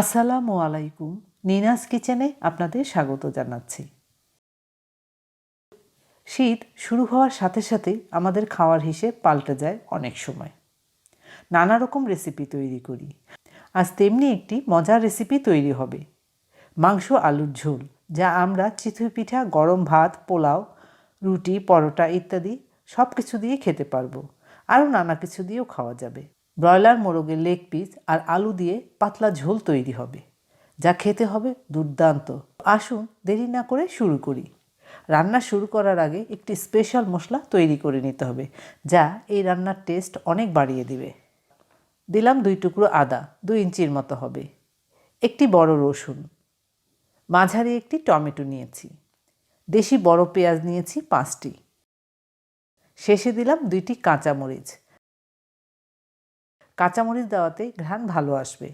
আসসালামু আলাইকুম। নিনাস কিচেনে আপনাদের স্বাগত জানাচ্ছি। শীত শুরু হওয়ার সাথে সাথে আমাদের খাওয়ার হিসেব পাল্টে যায় অনেক সময়। নানা রকম রেসিপি তৈরি করি। আজ তেমনি একটি মজার রেসিপি তৈরি হবে। মাংস আলুর ঝোল, যা আমরা চিতই পিঠা, গরম ভাত, পোলাও, রুটি, পরোটা ইত্যাদি সব কিছু দিয়ে খেতে পারব। আরও নানা কিছু দিয়েও খাওয়া যাবে। ব্রয়লার মোরগের লেগ পিস আর আলু দিয়ে পাতলা ঝোল তৈরি হবে, যা খেতে হবে দুর্দান্ত। আসুন দেরি না করে শুরু করি। রান্না শুরু করার আগে একটি স্পেশাল মশলা তৈরি করে নিতে হবে, যা এই রান্নার টেস্ট অনেক বাড়িয়ে দিবে। দিলাম দুই টুকরো আদা, দুই ইঞ্চির মতো হবে। একটি বড় রসুন। মাঝারি একটি টমেটো নিয়েছি। দেশি বড় পেঁয়াজ নিয়েছি পাঁচটি। শেষে দিলাম দুইটি কাঁচামরিচ। কাঁচামরিচ দেওয়াতে ঘ্রাণ ভালো আসবে।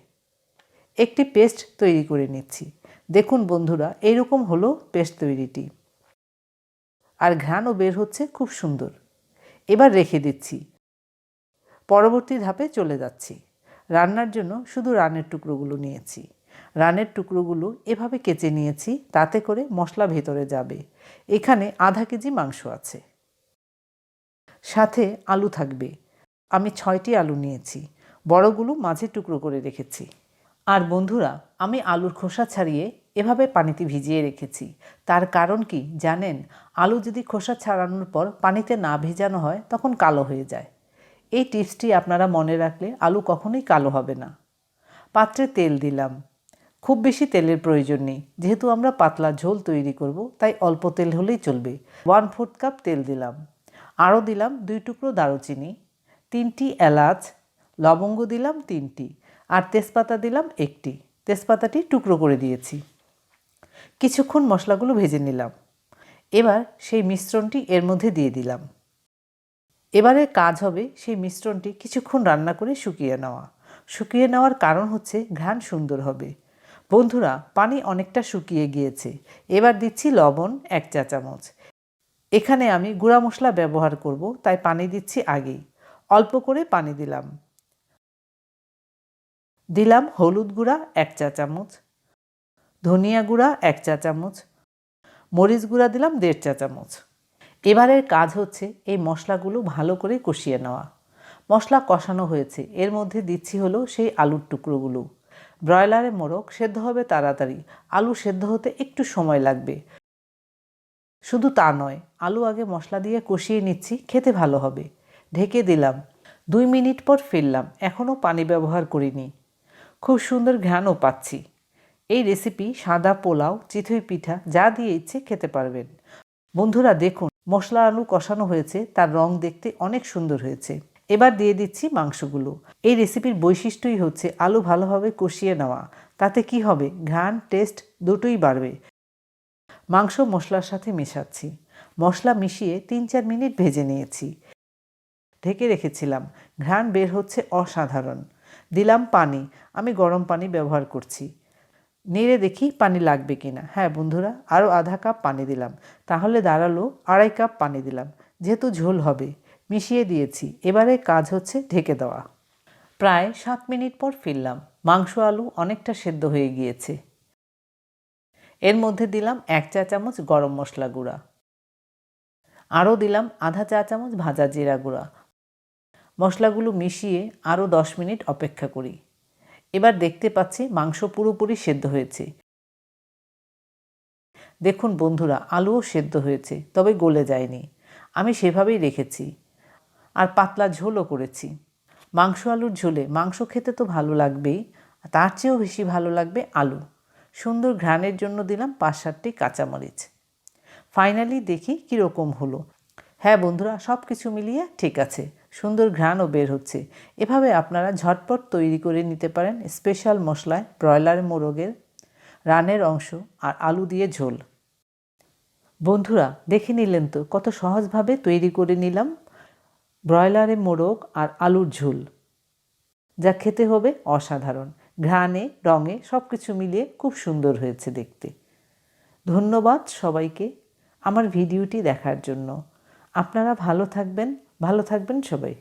একটি পেস্ট তৈরি করে নিচ্ছি। দেখুন বন্ধুরা, এইরকম হলো পেস্ট তৈরিটি। আর ঘ্রাণও বের হচ্ছে খুব সুন্দর। এবার রেখে দিচ্ছি। পরবর্তী ধাপে চলে যাচ্ছি। রান্নার জন্য শুধু রানের টুকরোগুলো নিয়েছি। রানের টুকরোগুলো এভাবে কেচে নিয়েছি, তাতে করে মশলা ভেতরে যাবে। এখানে আধা কেজি মাংস আছে। সাথে আলু থাকবে। আমি ছয়টি আলু নিয়েছি, বড়গুলো মাঝে টুকরো করে রেখেছি। আর বন্ধুরা, আমি আলুর খোসা ছাড়িয়ে এভাবে পানিতে ভিজিয়ে রেখেছি। তার কারণ কি জানেন? আলু যদি খোসা ছাড়ানোর পর পানিতে না ভেজানো হয়, তখন কালো হয়ে যায়। এই টিপসটি আপনারা মনে রাখলে আলু কখনোই কালো হবে না। পাত্রে তেল দিলাম। খুব বেশি তেলের প্রয়োজন নেই। যেহেতু আমরা পাতলা ঝোল তৈরি করব, তাই অল্প তেল হলেই চলবে। ওয়ান ফোর্থ কাপ তেল দিলাম। আরও দিলাম দুই টুকরো দারুচিনি। তিনটি এলাচ, লবঙ্গ দিলাম তিনটি আর তেজপাতা দিলাম একটি। তেজপাতাটি টুকরো করে দিয়েছি। কিছুক্ষণ মশলাগুলো ভেজে নিলাম। এবার সেই মিশ্রণটি এর মধ্যে দিয়ে দিলাম। এবারে কাজ হবে সেই মিশ্রণটি কিছুক্ষণ রান্না করে শুকিয়ে নেওয়া। শুকিয়ে নেওয়ার কারণ হচ্ছে ঘ্রাণ সুন্দর হবে। বন্ধুরা, পানি অনেকটা শুকিয়ে গিয়েছে। এবার দিচ্ছি লবণ এক চা চামচ। এখানে আমি গুঁড়া মশলা ব্যবহার করব, তাই পানি দিচ্ছি আগেই। অল্প করে পানি দিলাম। দিলাম হলুদ গুঁড়া এক চা চামচ, ধনিয়া গুঁড়া এক চা চামচ, মরিচ গুঁড়া দিলাম দেড় চা চামচ। এবারের কাজ হচ্ছে এই মশলাগুলো ভালো করে কষিয়ে নেওয়া। মশলা কষানো হয়েছে, এর মধ্যে দিচ্ছি হলো সেই আলুর টুকরোগুলো। ব্রয়লারে মোরগ সেদ্ধ হবে তাড়াতাড়ি, আলু সেদ্ধ হতে একটু সময় লাগবে। শুধু তা নয়, আলু আগে মশলা দিয়ে কষিয়ে নিচ্ছি, খেতে ভালো হবে। ঢেকে দিলাম। দুই মিনিট পর ফিরলাম। এখনও পানি ব্যবহার করিনি। খুব সুন্দর ঘ্রাণও পাচ্ছি। এই রেসিপি সাদা পোলাও চিথই পিঠা, যা দিয়ে ইচ্ছে খেতে পারবেন। বন্ধুরা, দেখুন, মশলা আলু কষানো হয়েছে, তার রং দেখতে অনেক সুন্দর হয়েছে। এবার দিয়ে দিচ্ছি মাংসগুলো। এই রেসিপির বৈশিষ্ট্যই হচ্ছে আলু ভালোভাবে কষিয়ে নেওয়া। তাতে কি হবে? ঘ্রাণ টেস্ট দুটোই বাড়বে। মাংস মশলার সাথে মেশাচ্ছি। মশলা মিশিয়ে তিন চার মিনিট ভেজে নিয়েছি। ঢেকে রেখেছিলাম। ঘ্রাণ বের হচ্ছে অসাধারণ। দিলাম পানি। আমি গরম পানি ব্যবহার করছি। নেড়ে দেখি পানি লাগবে কি না হ্যাঁ বন্ধুরা আরও আধা কাপ পানি দিলাম। তাহলে দাঁড়াল আড়াই কাপ পানি দিলাম। যেহেতু ঝোল হবে, মিশিয়ে দিয়েছি। এবারে কাজ হচ্ছে ঢেকে দেওয়া। প্রায় সাত মিনিট পর ফিরলাম। মাংস আলু অনেকটা সেদ্ধ হয়ে গিয়েছে। এর মধ্যে দিলাম এক চা চামচ গরম মশলা গুঁড়া। আরও দিলাম আধা চা চামচ ভাজা জিরা গুঁড়া। মশলাগুলো মিশিয়ে আরও দশ মিনিট অপেক্ষা করি। এবার দেখতে পাচ্ছি মাংস পুরোপুরি সেদ্ধ হয়েছে। দেখুন বন্ধুরা, আলুও সেদ্ধ হয়েছে, তবে গলে যায়নি। আমি সেভাবেই রেখেছি আর পাতলা ঝোলও করেছি। মাংস আলুর ঝোলে মাংস খেতে তো ভালো লাগবেই, তার চেয়েও বেশি ভালো লাগবে আলু। সুন্দর ঘ্রাণের জন্য দিলাম পাঁচ সাতটি কাঁচামরিচ। ফাইনালি দেখি কীরকম হলো। হ্যাঁ বন্ধুরা সব কিছু মিলিয়ে ঠিক আছে। সুন্দর ঘ্রাণও বের হচ্ছে। এভাবে আপনারা ঝটপট তৈরি করে নিতে পারেন স্পেশাল মশলায় ব্রয়লার মোরগের রানের অংশ আর আলু দিয়ে ঝোল। বন্ধুরা, দেখে নিলেন তো কত সহজভাবে তৈরি করে নিলাম ব্রয়লারে মোরগ আর আলুর ঝোল। যা খেতে হবে অসাধারণ। ঘ্রাণে, রঙে সব কিছু মিলিয়ে খুব সুন্দর হয়েছে দেখতে। ধন্যবাদ সবাইকে আমার ভিডিওটি দেখার জন্য। আপনারা ভালো থাকবেন ভালো থাকবেন সবাই।